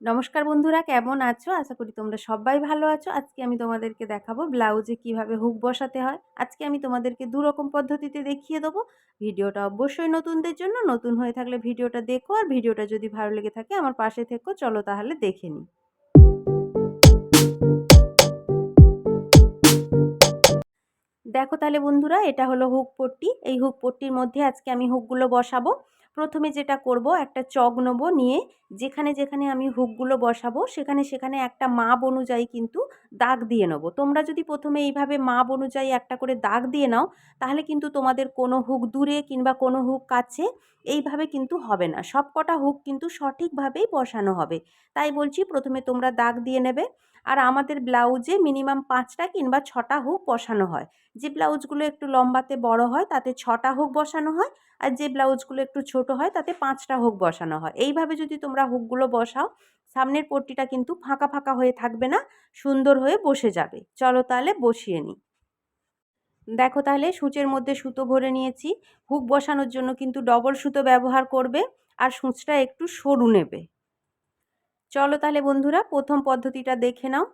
নমস্কার বন্ধুরা, কেমন আছো? আশা করি তোমরা সবাই ভালো আছো। আজকে আমি তোমাদেরকে দেখাবো ব্লাউজে কীভাবে হুক বসাতে হয়। আজকে আমি তোমাদেরকে দু রকম পদ্ধতিতে দেখিয়ে দেবো। ভিডিওটা অবশ্যই নতুনদের জন্য, নতুন হয়ে থাকলে ভিডিওটা দেখো আর ভিডিওটা যদি ভালো লেগে থাকে আমার পাশে থেকো। চলো তাহলে দেখে নিই। দেখো তাহলে বন্ধুরা, এটা হলো হুক পট্টি। এই হুক পট্টির মধ্যে আজকে আমি হুকগুলো বসাবো। প্রথমে যেটা করব, একটা চক নেব নিয়ে যেখানে যেখানে আমি হুকগুলো বসাবো, সেখানে সেখানে একটা মাপ অনুযায়ী কিন্তু দাগ দিয়ে নেব। তোমরা যদি প্রথমে এইভাবে মাপ অনুযায়ী একটা করে দাগ দিয়ে নাও, তাহলে কিন্তু তোমাদের কোনো হুক দূরে কিংবা কোনো হুক কাছে এইভাবে কিন্তু হবে না। সব কটা হুক কিন্তু সঠিকভাবেই বসানো হবে। তাই বলছি প্রথমে তোমরা দাগ দিয়ে নেবে। আর আমাদের ব্লাউজে মিনিমাম পাঁচটা কিংবা ছটা হুক বসানো হয়। যে ব্লাউজগুলো একটু লম্বাতে বড় হয়, তাতে ছটা হুক বসানো হয় আর যে ব্লাউজগুলো একটু ছোট হয়, তাতে পাঁচটা হুক বসানো হয়। এইভাবে যদি তোমরা হুকগুলো বসাও, সামনের পট্টিটা কিন্তু ফাঁকা ফাঁকা হয়ে থাকবে না, সুন্দর হয়ে বসে যাবে। চলো তাহলে বসিয়ে নিই। দেখো তাহলে সূচের মধ্যে সুতো ভরে নিয়েছি। হুক বসানোর জন্য কিন্তু ডবল সুতো ব্যবহার করবে আর সূচটা একটু সরু নেবে। চলো তাহলে বন্ধুরা প্রথম পদ্ধতিটা দেখে নাও।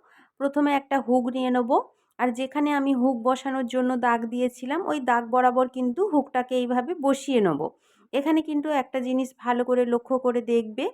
প্রথমে একটা হুক নিয়ে নেব। আর যেখানে আমি হুক বসানোর জন্য দাগ দিয়েছিলাম, ওই দাগ বরাবর কিন্তু হুকটাকে এইভাবে বসিয়ে নেব। এখানে কিন্তু একটা জিনিস ভালো করে লক্ষ্য করে দেখবে,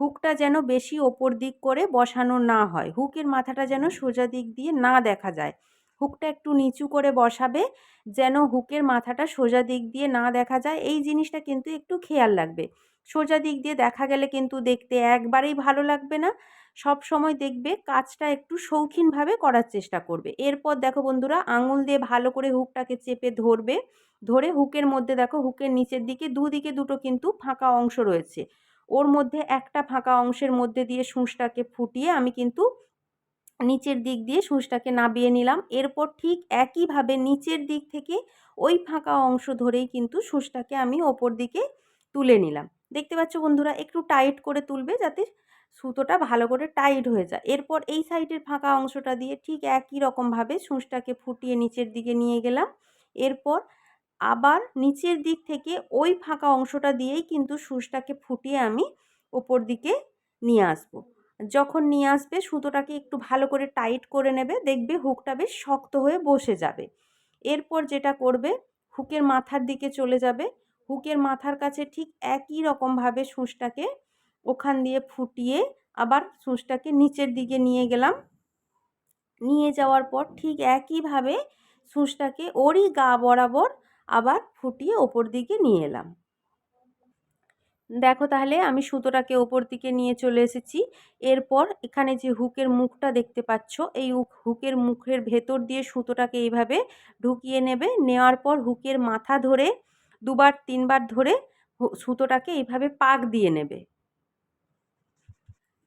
হুকটা যেন বেশি ওপর দিক করে বসানো না হয়। হুকের মাথাটা যেন সোজা দিক দিয়ে না দেখা যায়। হুকটা একটু নিচু করে বসাবে, যেন হুকের মাথাটা সোজা দিক দিয়ে না দেখা যায়। এই জিনিসটা কিন্তু একটু খেয়াল রাখবে। সোজা দিক দিয়ে দেখা গেলে কিন্তু দেখতে একবারেই ভালো লাগবে না। সব সময় দেখবে কাজটা একটু শৌখিনভাবে করার চেষ্টা করবে। এরপর দেখো বন্ধুরা, আঙুল দিয়ে ভালো করে হুকটাকে চেপে ধরবে। ধরে হুকের মধ্যে দেখো হুকের নিচের দিকে দুদিকে দুটো কিন্তু ফাঁকা অংশ রয়েছে। ওর মধ্যে একটা ফাঁকা অংশের মধ্যে দিয়ে সূঁচটাকে ফুটিয়ে আমি কিন্তু নিচের দিক দিয়ে সূঁচটাকে নাবিয়ে নিলাম। এরপর ঠিক একইভাবে নিচের দিক থেকে ওই ফাঁকা অংশ ধরেই কিন্তু সূঁচটাকে আমি ওপর দিকে তুলে নিলাম। দেখতে পাচ্ছ বন্ধুরা, একটু টাইট করে তুলবে যাতে সুতোটা ভালো করে টাইট হয়ে যায়। এরপর এই সাইডের ফাঁকা অংশটা দিয়ে ঠিক একই রকমভাবে সূঁচটাকে ফুটিয়ে নিচের দিকে নিয়ে গেলাম। এরপর আবার নিচের দিক থেকে ওই ফাঁকা অংশটা দিয়েই কিন্তু সূঁচটাকে ফুটিয়ে আমি ওপর দিকে নিয়ে আসব। যখন নিয়ে আসবে সুতোটাকে একটু ভালো করে টাইট করে নেবে, দেখবে হুকটা বেশ শক্ত হয়ে বসে যাবে। এরপর যেটা করবে, হুকের মাথার দিকে চলে যাবে। হুকের মাথার কাছে ঠিক একই রকমভাবে সূঁচটাকে ওখান দিয়ে ফুটিয়ে আবার সূঁচটাকে নিচের দিকে নিয়ে গেলাম। নিয়ে যাওয়ার পর ঠিক একইভাবে সূঁচটাকে ওরই গা বরাবর আবার ফুটিয়ে ওপর দিকে নিয়ে এলাম। দেখো তাহলে আমি সুতোটাকে ওপর দিকে নিয়ে চলে এসেছি। এরপর এখানে যে হুকের মুখটা দেখতে পাচ্ছ, এই হুকের মুখের ভেতর দিয়ে সুতোটাকে এইভাবে ঢুকিয়ে নেবে। নেওয়ার পর হুকের মাথা ধরে, দুবার, তিনবার ধরে সুতোটাকে এইভাবে পাক দিয়ে নেবে।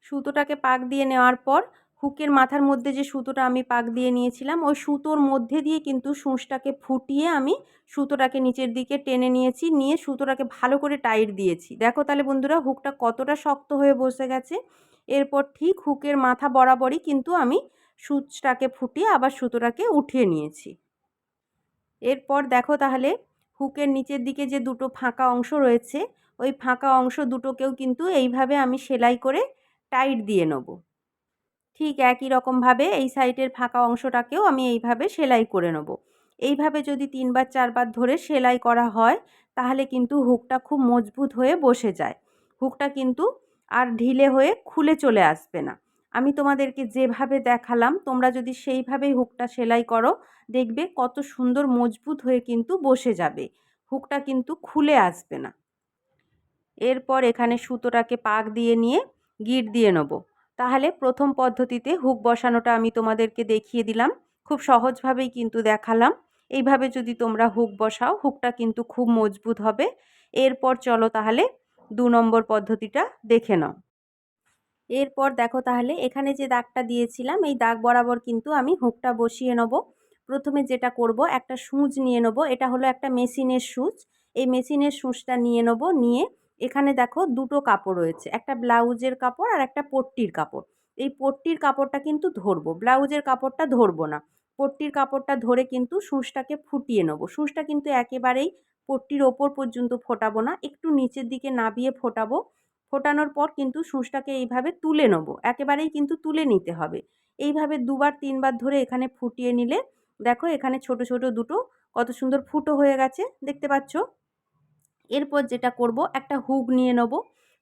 সুতোটাকে পাক দিয়ে নেওয়ার পর হুকের মাথার মধ্যে যে সুতোটা আমি পাক দিয়ে নিয়েছিলাম, ওই সুতোর মধ্যে দিয়ে কিন্তু সূঁচটাকে ফুটিয়ে আমি সুতোটাকে নিচের দিকে টেনে নিয়েছি, নিয়ে সুতোটাকে ভালো করে টাইট দিয়েছি। দেখো তাহলে বন্ধুরা, হুকটা কতটা শক্ত হয়ে বসে গেছে। এরপর ঠিক হুকের মাথা বরাবরই কিন্তু আমি সূচটাকে ফুটিয়ে আবার সুতোটাকে উঠিয়ে নিয়েছি। এরপর দেখো তাহলে হুকের নিচের দিকে যে দুটো ফাঁকা অংশ রয়েছে, ওই ফাঁকা অংশ দুটোকেও কিন্তু এইভাবে আমি সেলাই করে টাইট দিয়ে নেব। ঠিক একই রকমভাবে এই সাইডের ফাঁকা অংশটাকেও আমি এইভাবে সেলাই করে নেব। এইভাবে যদি তিনবার চারবার ধরে সেলাই করা হয়, তাহলে কিন্তু হুকটা খুব মজবুত হয়ে বসে যায়। হুকটা কিন্তু আর ঢিলে হয়ে খুলে চলে আসবে না। আমি তোমাদেরকে যেভাবে দেখালাম, তোমরা যদি সেইভাবেই হুকটা সেলাই করো, দেখবে কত সুন্দর মজবুত হয়ে কিন্তু বসে যাবে। হুকটা কিন্তু খুলে আসবে না। এরপর এখানে সুতোটাকে পাক দিয়ে নিয়ে গিট দিয়ে নেব। তাহলে প্রথম পদ্ধতিতে হুক বসানোটা আমি তোমাদেরকে দেখিয়ে দিলাম। খুব সহজভাবেই কিন্তু দেখালাম। এইভাবে যদি তোমরা হুক বসাও, হুকটা কিন্তু খুব মজবুত হবে। এরপর চলো তাহলে দু নম্বর পদ্ধতিটা দেখে নাও। এরপর দেখো তাহলে এখানে যে দাগটা দিয়েছিলাম, এই দাগ বরাবর কিন্তু আমি হুকটা বসিয়ে নেব। প্রথমে যেটা করব, একটা সুচ নিয়ে নেব। এটা হলো একটা মেশিনের সুচ। এই মেশিনের সুচটা নিয়ে নেব, নিয়ে এখানে দেখো দুটো কাপড় রয়েছে, একটা ব্লাউজের কাপড় আর একটা পট্টির কাপড়। এই পট্টির কাপড়টা কিন্তু ধরবো, ব্লাউজের কাপড়টা ধরবো না। পট্টির কাপড়টা ধরে কিন্তু সুঁচটাকে ফুটিয়ে নেব। সুঁচটা কিন্তু একেবারেই পট্টির ওপর পর্যন্ত ফোটাবো না, একটু নিচের দিকে নাবিয়ে ফোটাবো। ফোটানোর পর কিন্তু সূঁচটাকে এইভাবে তুলে নেব, একেবারেই কিন্তু তুলে নিতে হবে। এইভাবে দুবার তিনবার ধরে এখানে ফুটিয়ে নিলে, দেখো এখানে ছোট ছোট দুটো কত সুন্দর ফুটো হয়ে গেছে, দেখতে পাচ্ছ? এরপর যেটা করব, একটা হুক নিয়ে নেব।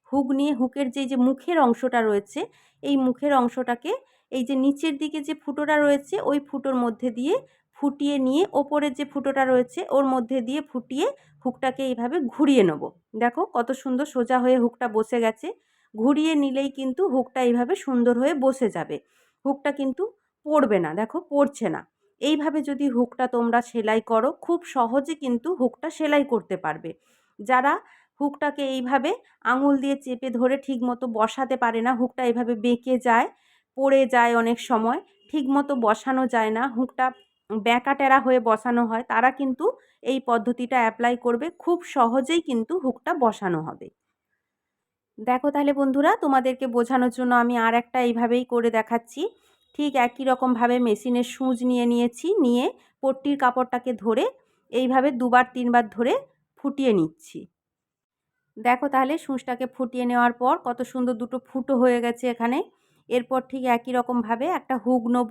হুক নিয়ে হুকের যে যে মুখের অংশটা রয়েছে, এই মুখের অংশটাকে এই যে নিচের দিকে যে ফুটোটা রয়েছে, ওই ফুটোর মধ্যে দিয়ে ফুটিয়ে নিয়ে ওপরের যে ফুটোটা রয়েছে, ওর মধ্যে দিয়ে ফুটিয়ে হুকটাকে এইভাবে ঘুরিয়ে নেব। দেখো কত সুন্দর সোজা হয়ে হুকটা বসে গেছে। ঘুরিয়ে নিলেই কিন্তু হুকটা এইভাবে সুন্দর হয়ে বসে যাবে। হুকটা কিন্তু পড়বে না, দেখো পড়ছে না। এইভাবে যদি হুকটা তোমরা সেলাই করো, খুব সহজে কিন্তু হুকটা সেলাই করতে পারবে। যারা হুকটাকে এইভাবে আঙুল দিয়ে চেপে ধরে ঠিক মতো বসাতে পারে না, হুকটা এইভাবে বেঁকে যায়, পড়ে যায় অনেক সময় ঠিক মতো বসানো যায় না, হুকটা ব্যাঁকা টেরা হয়ে বসানো হয়, তারা কিন্তু এই পদ্ধতিটা অ্যাপ্লাই করবে, খুব সহজেই কিন্তু হুকটা বসানো হবে। দেখো তাহলে বন্ধুরা, তোমাদেরকে বোঝানোর জন্য আমি আর একটা এইভাবেই করে দেখাচ্ছি। ঠিক একই রকমভাবে মেশিনের সুঁচ নিয়ে নিয়েছি, নিয়ে পট্টির কাপড়টাকে ধরে, এইভাবে দুবার, তিনবার ধরে ফুটিয়ে নিচ্ছি। দেখো তাহলে সুঁচটাকে ফুটিয়ে নেওয়ার পর কত সুন্দর দুটো ফুটো হয়ে গেছে এখানে। এরপর ঠিক একই রকমভাবে একটা হুক নেব।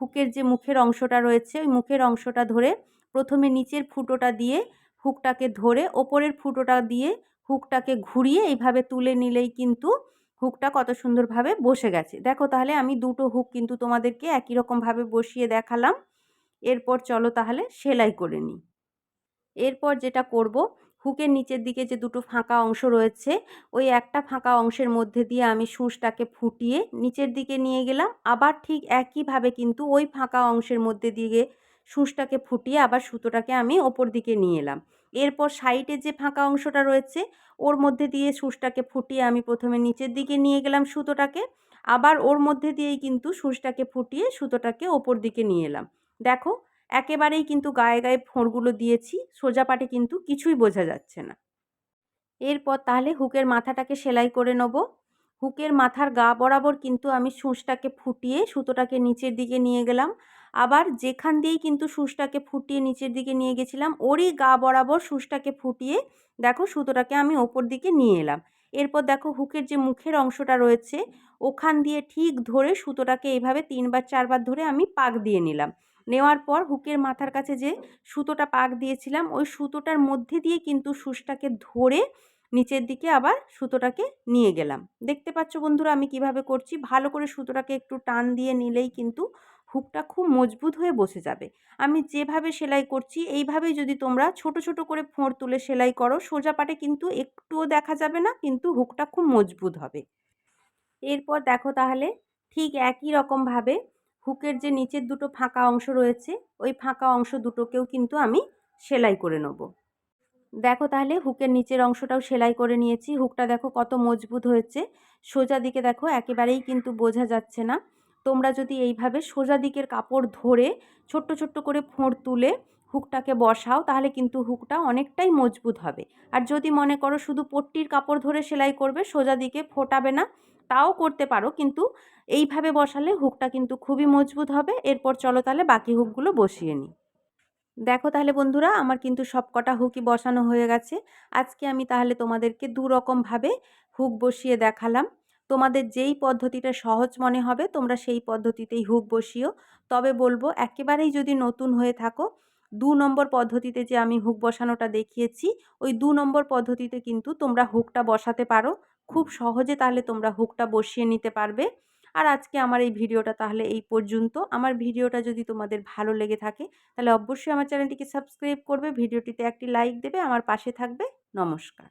হুকের যে মুখের অংশটা রয়েছে, ওই মুখের অংশটা ধরে প্রথমে নিচের ফুটোটা দিয়ে হুকটাকে ধরে ওপরের ফুটোটা দিয়ে হুকটাকে ঘুরিয়ে এইভাবে তুলে নিলেই কিন্তু হুকটা কত সুন্দরভাবে বসে গেছে। দেখো তাহলে আমি দুটো হুক কিন্তু তোমাদেরকে একই রকমভাবে বসিয়ে দেখালাম। এরপর চলো তাহলে সেলাই করে নিই। এরপর যেটা করব, হুকের নিচের দিকে যে দুটো ফাঁকা অংশ রয়েছে, ওই একটা ফাঁকা অংশের মধ্যে দিয়ে আমি সূচটাকে ফুটিয়ে নিচের দিকে নিয়ে গেলাম। আবার ঠিক একইভাবে কিন্তু ওই ফাঁকা অংশের মধ্যে দিয়ে সূচটাকে ফুটিয়ে আবার সুতোটাকে আমি ওপর দিকে নিয়ে এলাম। এরপর সাইডে যে ফাঁকা অংশটা রয়েছে, ওর মধ্যে দিয়ে সূচটাকে ফুটিয়ে আমি প্রথমে নিচের দিকে নিয়ে গেলাম সুতোটাকে। আবার ওর মধ্যে দিয়েই কিন্তু সূচটাকে ফুটিয়ে সুতোটাকে ওপর দিকে নিয়ে এলাম। দেখো একেবারেই কিন্তু গায়ে গায়ে ফোঁড়গুলো দিয়েছি, সোজা পাটে কিন্তু কিছুই বোঝা যাচ্ছে না। এরপর তাহলে হুকের মাথাটাকে সেলাই করে নেব। হুকের মাথার গা বরাবর কিন্তু আমি সূঁচটাকে ফুটিয়ে সুতোটাকে নিচের দিকে নিয়ে গেলাম। আবার যেখান দিয়েই কিন্তু সূচটাকে ফুটিয়ে নিচের দিকে নিয়ে গেছিলাম, ওরই গা বরাবর সূচটাকে ফুটিয়ে দেখো সুতোটাকে আমি ওপর দিকে নিয়ে এলাম। এরপর দেখো হুকের যে মুখের অংশটা রয়েছে, ওখান দিয়ে ঠিক ধরে সুতোটাকে এইভাবে তিনবার, চারবার ধরে আমি পাক দিয়ে নিলাম। নেওয়ার পর হুকের মাথার কাছে যে সুতোটা পাক দিয়েছিলাম, ওই সুতোটার মধ্যে দিয়ে কিন্তু সুসটাকে ধরে নিচের দিকে আবার সুতোটাকে নিয়ে গেলাম। দেখতে পাচ্ছ বন্ধুরা আমি কীভাবে করছি? ভালো করে সুতোটাকে একটু টান দিয়ে নিলেই কিন্তু হুকটা খুব মজবুত হয়ে বসে যাবে। আমি যেভাবে সেলাই করছি, এইভাবেই যদি তোমরা ছোট ছোট করে ফোঁড় তুলে সেলাই করো, সোজা পাটে কিন্তু একটুও দেখা যাবে না, কিন্তু হুকটা খুব মজবুত হবে। এরপর দেখো তাহলে ঠিক একই রকমভাবে হুকের যে নিচের দুটো ফাঁকা অংশ রয়েছে, ওই ফাঁকা অংশ দুটোকেও কিন্তু আমি সেলাই করে নেব। দেখো তাহলে হুকের নিচের অংশটাও সেলাই করে নিয়েছি। হুকটা দেখো কত মজবুত হয়েছে। সোজা দিকে দেখো একেবারেই কিন্তু বোঝা যাচ্ছে না। তোমরা যদি এইভাবে সোজা দিকের কাপড় ধরে ছোট্ট ছোট্ট করে ফোঁড় তুলে হুকটাকে বসাও, তাহলে কিন্তু হুকটা অনেকটাই মজবুত হবে। আর যদি মনে করো শুধু পট্টির কাপড় ধরে সেলাই করবে, সোজা দিকে ফোটাবে না, তাও করতে পারো। কিন্তু এইভাবে বসালে হুকটা কিন্তু খুবই মজবুত হবে। এরপর চলো তাহলে বাকি হুকগুলো বসিয়ে নিই। দেখো তাহলে বন্ধুরা, আমার কিন্তু সব কটা হুকই বসানো হয়ে গেছে। আজকে আমি তাহলে তোমাদেরকে দু রকমভাবে হুক বসিয়ে দেখালাম। তোমাদের যেই পদ্ধতিটা সহজ মনে হবে, তোমরা সেই পদ্ধতিতেই হুক বসিও। তবে বলব, একেবারেই যদি নতুন হয়ে থাকো, দু নম্বর পদ্ধতিতে যে আমি হুক বসানোটা দেখিয়েছি, ওই দু নম্বর পদ্ধতিতে কিন্তু তোমরা হুকটা বসাতে পারো। খুব সহজে তাহলে তোমরা হুকটা বসিয়ে নিতে পারবে। আর আজকে আমার এই ভিডিওটা তাহলে এই পর্যন্ত। আমার ভিডিওটা যদি তোমাদের ভালো লেগে থাকে, তাহলে অবশ্যই আমার চ্যানেলটিকে সাবস্ক্রাইব করবে, ভিডিওটিতে একটি লাইক দেবে, আমার পাশে থাকবে। নমস্কার।